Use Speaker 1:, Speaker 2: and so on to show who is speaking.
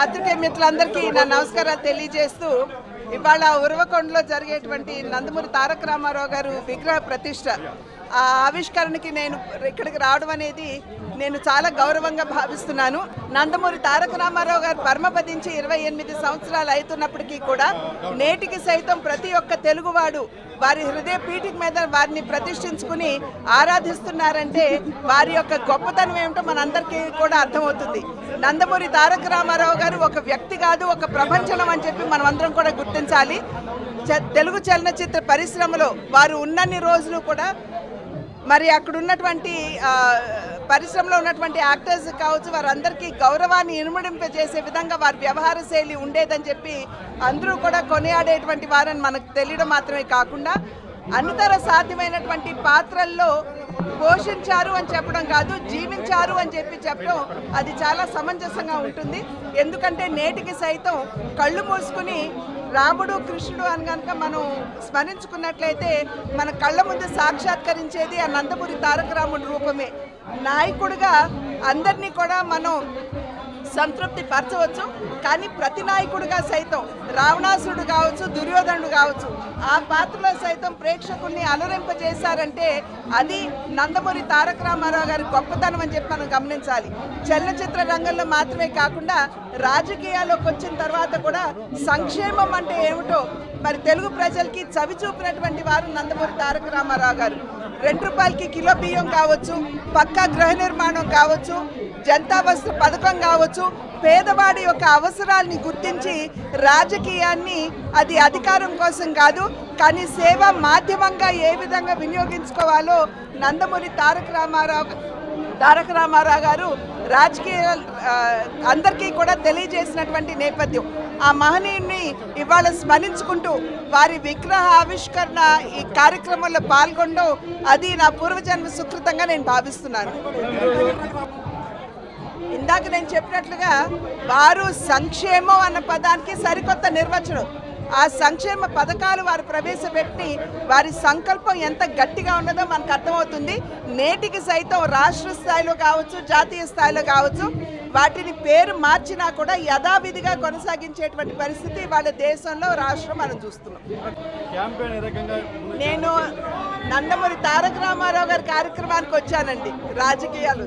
Speaker 1: పాత్రికే మిత్రులందరికీ నా నమస్కారాలు తెలియజేస్తూ ఇవాళ ఉరవకొండలో జరిగేటువంటి నందమూరి తారక రామారావు గారు విగ్రహ ప్రతిష్ట. ఆ ఆవిష్కరణకి నేను ఇక్కడికి రావడం అనేది నేను చాలా గౌరవంగా భావిస్తున్నాను. నందమూరి తారక రామారావు గారు పరమపదించి ఇరవై ఎనిమిది సంవత్సరాలు అవుతున్నప్పటికీ కూడా నేటికి సైతం ప్రతి ఒక్క తెలుగువాడు వారి హృదయ పీఠిక మీద వారిని ప్రతిష్ఠించుకుని ఆరాధిస్తున్నారంటే వారి యొక్క గొప్పతనం ఏమిటో మనందరికీ కూడా అర్థమవుతుంది. నందమూరి తారక రామారావు గారు ఒక వ్యక్తి కాదు ఒక ప్రపంచం అని చెప్పి మనం అందరం కూడా గుర్తించాలి. చ- తెలుగు చలనచిత్ర పరిశ్రమలో వారు ఉన్నన్ని రోజులు కూడా మరి అక్కడ ఉన్నటువంటి పరిశ్రమలో ఉన్నటువంటి యాక్టర్స్ కావచ్చు వారందరికీ గౌరవాన్ని ఇనుమడింపజేసే విధంగా వారి వ్యవహార శైలి ఉండేదని చెప్పి అందరూ కూడా కొనియాడేటువంటి వారని మనకు తెలియడం మాత్రమే కాకుండా అనితర సాధ్యమైనటువంటి పాత్రల్లో పోషించారు అని చెప్పడం కాదు జీవించారు అని చెప్పి చెప్పడం అది చాలా సమంజసంగా ఉంటుంది. ఎందుకంటే నేటికి సైతం కళ్ళు మూసుకుని రాముడు కృష్ణుడు అని కనుక మనం స్మరించుకున్నట్లయితే మన కళ్ళ ముందు సాక్షాత్కరించేది ఆ నందమూరి తారక రాముడి రూపమే. నాయకుడిగా అందరినీ కూడా మనం సంతృప్తి పరచవచ్చు. కానీ ప్రతి నాయకుడిగా సైతం రావణాసురుడు కావచ్చు దుర్యోధనుడు కావచ్చు ఆ పాత్రలో సైతం ప్రేక్షకుల్ని అలరింపజేశారంటే అది నందమూరి తారక రామారావు గారి గొప్పతనం అని చెప్పి మనం గమనించాలి. చలనచిత్ర రంగంలో మాత్రమే కాకుండా రాజకీయాల్లోకి వచ్చిన తర్వాత కూడా సంక్షేమం అంటే ఏమిటో మరి తెలుగు ప్రజలకి చవి చూపినటువంటి వారు నందమూరి తారక రామారావు గారు. రెండు రూపాయలకి కిలో బియ్యం కావచ్చు పక్కా గృహ నిర్మాణం కావచ్చు జనతా వస్తు పథకం కావచ్చు పేదవాడి యొక్క అవసరాల్ని గుర్తించి రాజకీయాన్ని అది అధికారం కోసం కాదు కానీ సేవ మాధ్యమంగా ఏ విధంగా వినియోగించుకోవాలో నందమూరి తారక రామారావు తారక రామారావు గారు రాజకీయ అందరికీ కూడా తెలియజేసినటువంటి నేపథ్యం. ఆ మహనీయుని ఇవాళ స్మరించుకుంటూ వారి విగ్రహ ఆవిష్కరణ ఈ కార్యక్రమంలో పాల్గొనడం అది నా పూర్వజన్మ సుకృతంగా నేను భావిస్తున్నాను. ఇందాక నేను చెప్పినట్లుగా వారు సంక్షేమం అన్న పదానికి సరికొత్త నిర్వచనం. ఆ సంక్షేమ పథకాలు వారు ప్రవేశపెట్టి వారి సంకల్పం ఎంత గట్టిగా ఉన్నదో మనకు అర్థమవుతుంది. నేటికి సైతం రాష్ట్ర స్థాయిలో కావచ్చు జాతీయ స్థాయిలో కావచ్చు వాటిని పేరు మార్చినా కూడా యథావిధిగా కొనసాగించేటువంటి పరిస్థితి వాళ్ళ దేశంలో రాష్ట్రం మనం చూస్తున్నాం? నేను నందమూరి తారక రామారావు గారి కార్యక్రమానికి వచ్చానండి. రాజకీయాలు.